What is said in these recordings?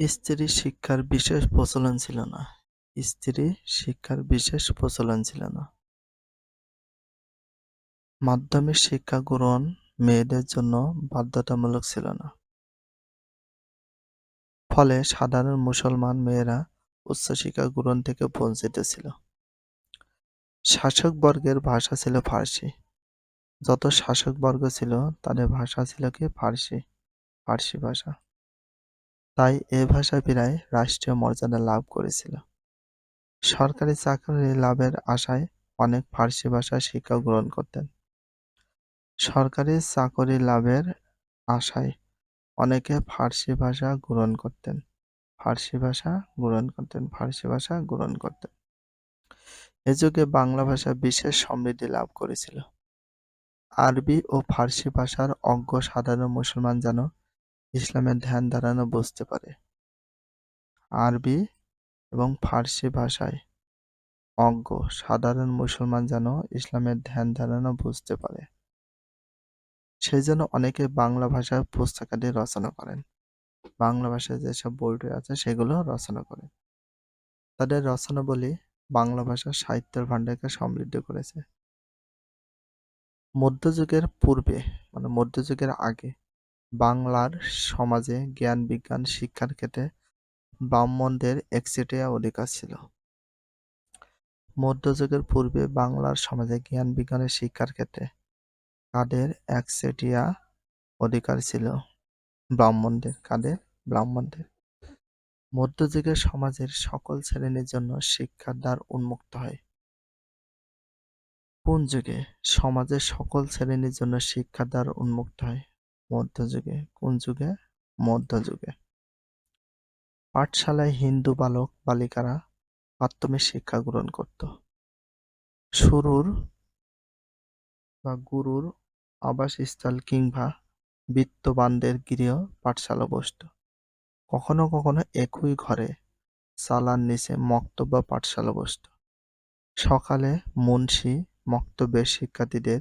স্ত্রী শিক্ষার বিশেষ প্রচলন ছিল না। স্ত্রী শিক্ষার বিশেষ প্রচলন ছিল না। মাধ্যমিক শিক্ষা গ্রহণ মেয়েদের জন্য বাধ্যতামূলক ছিল না। ফলে সাধারণ মুসলমান মেয়েরা উচ্চশিক্ষা গ্রহণ থেকে বঞ্চিত ছিল। শাসকবর্গের ভাষা ছিল ফার্সি। যত শাসকবর্গ ছিল, তাদের ভাষা ছিল কি ফার্সি ফার্সি ভাষা তাই এ ভাষা প্রায় রাষ্ট্রীয় মর্যাদা লাভ করেছিল। সরকারি চাকরি লাভের আশায় অনেক ফার্সি ভাষা শিক্ষা গ্রহণ করতেন। সরকারি চাকরি লাভের আশায় অনেকে ফার্সি ভাষা গ্রহণ করতেন। ফার্সি ভাষা গ্রহণ করতেন, ফার্সি ভাষা গ্রহণ করতেন। এ যুগে বাংলা ভাষা বিশেষ সমৃদ্ধি লাভ করেছিল। আরবি ও ফার্সি ভাষার অজ্ঞ সাধারণ মুসলমান যেন ইসলামের ধ্যান ধারণা বুঝতে পারে। আরবি এবং ফার্সি ভাষায় অজ্ঞ, সাধারণ মুসলমান যেন ইসলামের ধ্যান ধারণা বুঝতে পারে। সেই জন্য অনেকে বাংলা ভাষায় পুস্তকাদি রচনা করেন। বাংলা ভাষায় যেসব বইটি আছে, সেগুলো রচনা করেন। তাদের রচনাবলী বাংলা ভাষার সাহিত্যের ভাণ্ডারকে সমৃদ্ধ করেছে। মধ্যযুগের পূর্বে মানে মধ্যযুগের আগে বাংলার সমাজে জ্ঞান, বিজ্ঞান, শিক্ষার ক্ষেত্রে ব্রাহ্মণদের একচেটিয়া অধিকার ছিল। মধ্যযুগের পূর্বে বাংলার সমাজে জ্ঞান বিজ্ঞানের শিক্ষার ক্ষেত্রে কাদের একচেটিয়া অধিকার ছিল? ব্রাহ্মণদের, কাদের? ব্রাহ্মণদের। মধ্যযুগের সমাজের সকল শ্রেণির জন্য শিক্ষার দ্বার উন্মুক্ত হয়। কোন যুগে সমাজের সকল শ্রেণির জন্য শিক্ষার দ্বার উন্মুক্ত হয়? মধ্যযুগে, কোন যুগে? মধ্যযুগে। পাঠশালায় হিন্দু বালক, বালিকারা প্রাথমিক শিক্ষা গ্রহণ করত। শুরুর বা গুরুর আবাসস্থল কিংবা বিত্তবানদের গৃহ পাঠশালা বসত। কখনো কখনো একই ঘরে চালার নিচে মক্তব্য পাঠশালা বসত। সকালে মুন্সি মক্তব্যের শিক্ষার্থীদের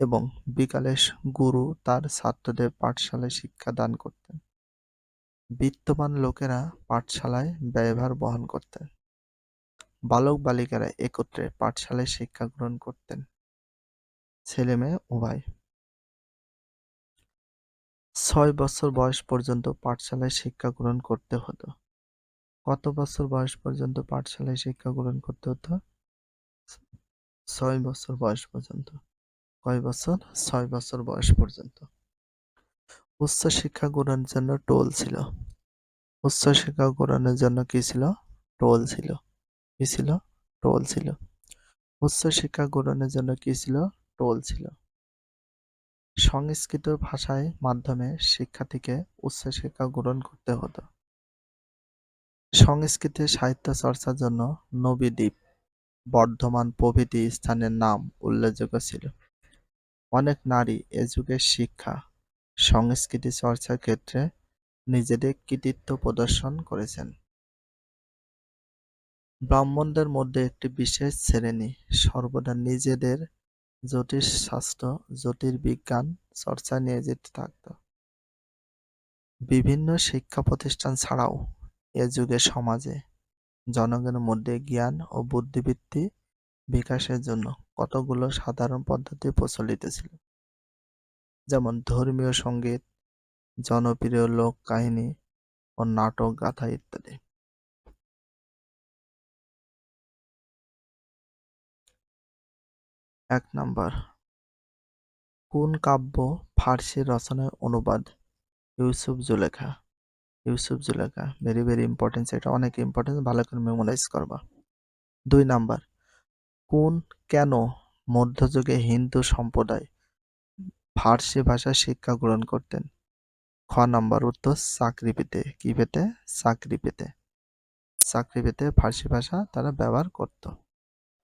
এবং বিকালে গুরু তার ছাত্রদের পাঠশালায় শিক্ষা দান করতেন। বিত্তবান লোকেরা পাঠশালায় ব্যয়ভার বহন করতেন। বালক বালিকারা একত্রে পাঠশালায় শিক্ষা গ্রহণ করতেন। ছেলে মেয়ে উভয়। ছয় বছর বয়স পর্যন্ত পাঠশালায় শিক্ষা গ্রহণ করতে হতো। কত বছর বয়স পর্যন্ত পাঠশালায় শিক্ষা গ্রহণ করতে হতো? ছয় বছর বয়স পর্যন্ত। কয় বছর? ছয় বছর বয়স পর্যন্ত। উচ্চ শিক্ষা গ্রহণের জন্য টোল ছিল। উচ্চ শিক্ষা গ্রহণের জন্য কি ছিল? টোল ছিল। কি ছিল? টোল ছিল। উচ্চ শিক্ষা গ্রহণের জন্য কি ছিল? টোল ছিল। সংস্কৃত ভাষায় মাধ্যমে শিক্ষার্থীকে উচ্চ শিক্ষা গ্রহণ করতে হতো। সংস্কৃতে সাহিত্য চর্চার জন্য নবীদ্বীপ বর্ধমান প্রভৃতি স্থানের নাম উল্লেখযোগ্য ছিল। অনেক নারী এ যুগের শিক্ষা, সংস্কৃতি চর্চার ক্ষেত্রে নিজেদের কৃতিত্ব প্রদর্শন করেছেন। ব্রাহ্মণদের মধ্যে একটি বিশেষ শ্রেণি, সর্বদা নিজেদের জ্যোতিষশাস্ত্র জ্যোতির্বিজ্ঞান চর্চায় নিয়োজিত থাকত। বিভিন্ন শিক্ষা প্রতিষ্ঠান ছাড়াও এ যুগে সমাজে জনগণের মধ্যে জ্ঞান ও বুদ্ধিবৃত্তি বিকাশের জন্য কতগুলো সাধারণ পদ্ধতি প্রচলিত ছিল? যেমন ধর্মীয় সংগীত, জনপ্রিয় লোক কাহিনী ও নাটক, গাথা ইত্যাদি। এক নাম্বার, কোন কাব্য ফার্সি রচনায় অনুবাদ? Yusuf Zulekha. Yusuf Zulekha, very very importance, এটা অনেক ইম্পর্টেন্স, ভালো করে মেমোরাইজ করবা। দুই নাম্বার কোন কেন মধ্যযুগে হিন্দু সম্প্রদায় ফার্সি ভাষা শিক্ষা গ্রহণ করতেন? খ নাম্বার উত্তর, চাকরি পেতে। কি পেতে? চাকরি পেতে। চাকরি পেতে ফার্সি ভাষা তারা ব্যবহার করত।